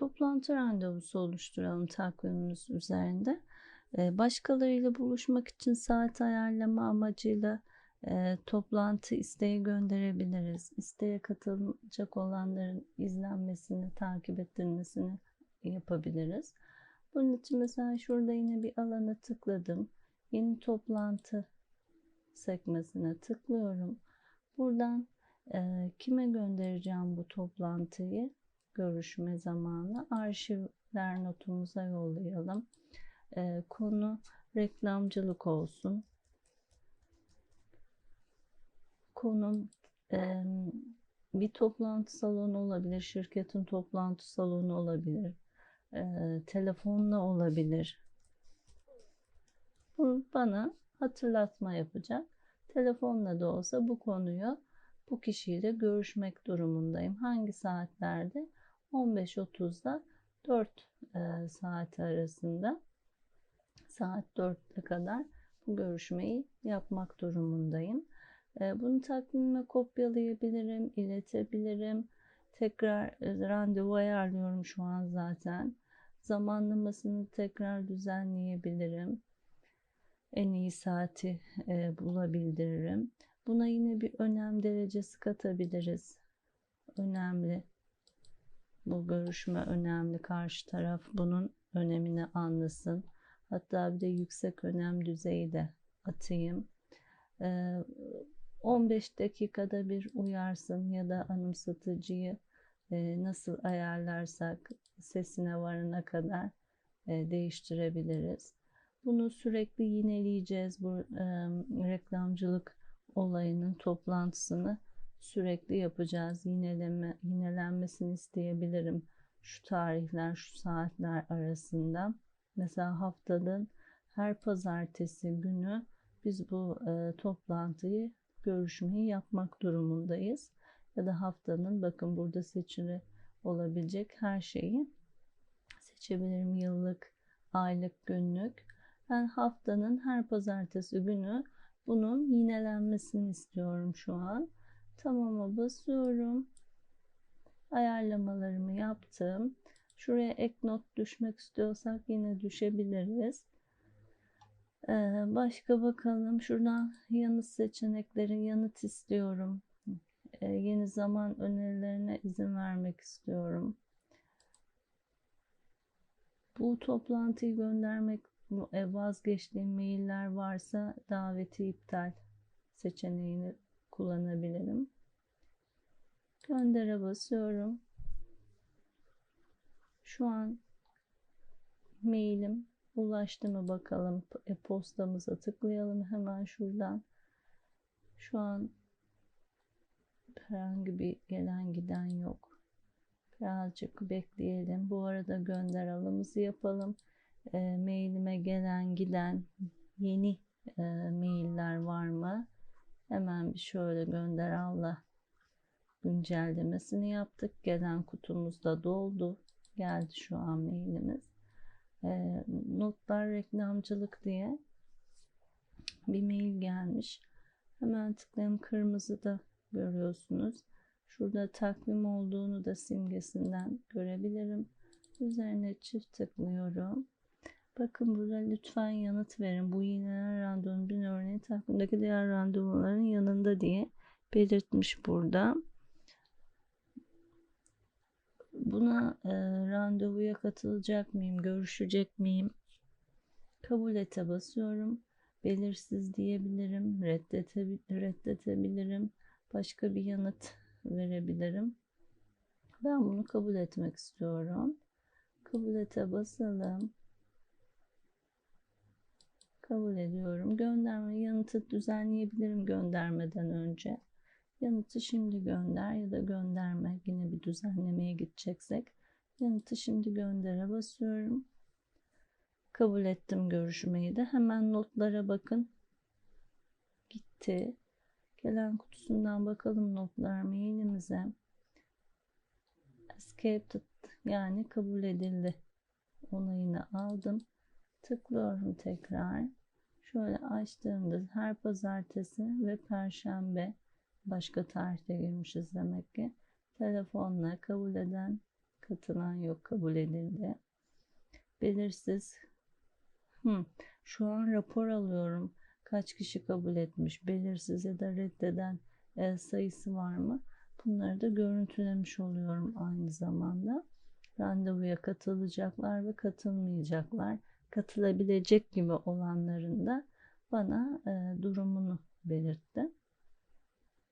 toplantı randevusu oluşturalım takvimimiz üzerinde. Ee, Başkalarıyla buluşmak için saat ayarlama amacıyla e, toplantı isteği gönderebiliriz. İsteğe katılacak olanların izlenmesini, takip edilmesini yapabiliriz. Bunun için mesela şurada yine bir alana tıkladım. Yeni toplantı sekmesine tıklıyorum. Buradan e, kime göndereceğim bu toplantıyı? Görüşme zamanı. Arşivler notumuza yollayalım. E, konu reklamcılık olsun. Konum e, bir toplantı salonu olabilir, şirketin toplantı salonu olabilir, e, telefonla olabilir. Bu bana hatırlatma yapacak. Telefonla da olsa bu konuyu bu kişiyle görüşmek durumundayım. Hangi saatlerde? 15.30'da 4 e, saat arasında saat 4'e kadar bu görüşmeyi yapmak durumundayım. E, bunu takvimime kopyalayabilirim, iletebilirim. Tekrar e, randevu ayarlıyorum şu an zaten. Zamanlamasını tekrar düzenleyebilirim. En iyi saati bulabildiririm. Buna yine bir önem derecesi katabiliriz. Önemli. Bu görüşme önemli. Karşı taraf bunun önemini anlasın. Hatta bir de yüksek önem düzeyi de atayım. Ee, 15 dakikada bir uyarsın ya da anımsatıcıyı e, nasıl ayarlarsak sesine varana kadar e, değiştirebiliriz. Bunu sürekli yineleyeceğiz. Bu e, reklamcılık olayının toplantısını sürekli yapacağız. Yineleme, yinelenmesini isteyebilirim şu tarihler, şu saatler arasında. Mesela haftanın her pazartesi günü biz bu e, toplantıyı, görüşmeyi yapmak durumundayız. Ya da haftanın bakın burada seçili olabilecek her şeyi seçebilirim. Yıllık, aylık, günlük. Ben haftanın her pazartesi günü bunun yinelenmesini istiyorum şu an. Tamam'a basıyorum. Ayarlamalarımı yaptım. Şuraya ek not düşmek istiyorsak yine düşebiliriz. Ee, başka bakalım. Şuradan yanıt seçenekleri yanıt istiyorum. Ee, yeni zaman önerilerine izin vermek istiyorum. Bu toplantıyı göndermek e, vazgeçtiğim mailler varsa daveti iptal seçeneğini kullanabilirim. Göndere basıyorum. Şu an mailim ulaştı mı bakalım. E-postamıza tıklayalım hemen şuradan. Şu an herhangi bir gelen giden yok. Birazcık bekleyelim. Bu arada gönder alımızı yapalım. E, mailime gelen giden yeni e, mailler var mı? Hemen bir şöyle gönder Allah güncellemesini yaptık. Gelen kutumuz da doldu. Geldi şu an mailimiz. E, notlar reklamcılık diye bir mail gelmiş. Hemen tıklayayım. Kırmızı da görüyorsunuz. Şurada takvim olduğunu da simgesinden görebilirim. Üzerine çift tıklıyorum. Bakın burada lütfen yanıt verin. Bu yinelenen randevunun örneği takvimdeki diğer randevuların yanında diye belirtmiş burada. Buna e, randevuya katılacak mıyım? Görüşecek miyim? Kabul ete basıyorum. Belirsiz diyebilirim. Reddete, reddetebilirim. Başka bir yanıt verebilirim. Ben bunu kabul etmek istiyorum. Kabul ete basalım. Kabul ediyorum. Gönderme yanıtı düzenleyebilirim göndermeden önce. Yanıtı şimdi gönder ya da gönderme. Yine bir düzenlemeye gideceksek. Yanıtı şimdi göndere basıyorum. Kabul ettim görüşmeyi de. Hemen notlara bakın. Gitti. Gelen kutusundan bakalım notlar mailimize. Escaped yani kabul edildi. Onayını aldım. Tıklıyorum tekrar. Şöyle açtığımda her pazartesi ve perşembe başka tarihte girmişiz demek ki. Telefonla kabul eden Katılan yok, kabul edildi. Belirsiz. Hı, şu an rapor alıyorum. Kaç kişi kabul etmiş, belirsiz ya da reddeden e, sayısı var mı? Bunları da görüntülemiş oluyorum aynı zamanda. Randevuya katılacaklar ve katılmayacaklar. Katılabilecek gibi olanların da bana e, durumunu belirtti.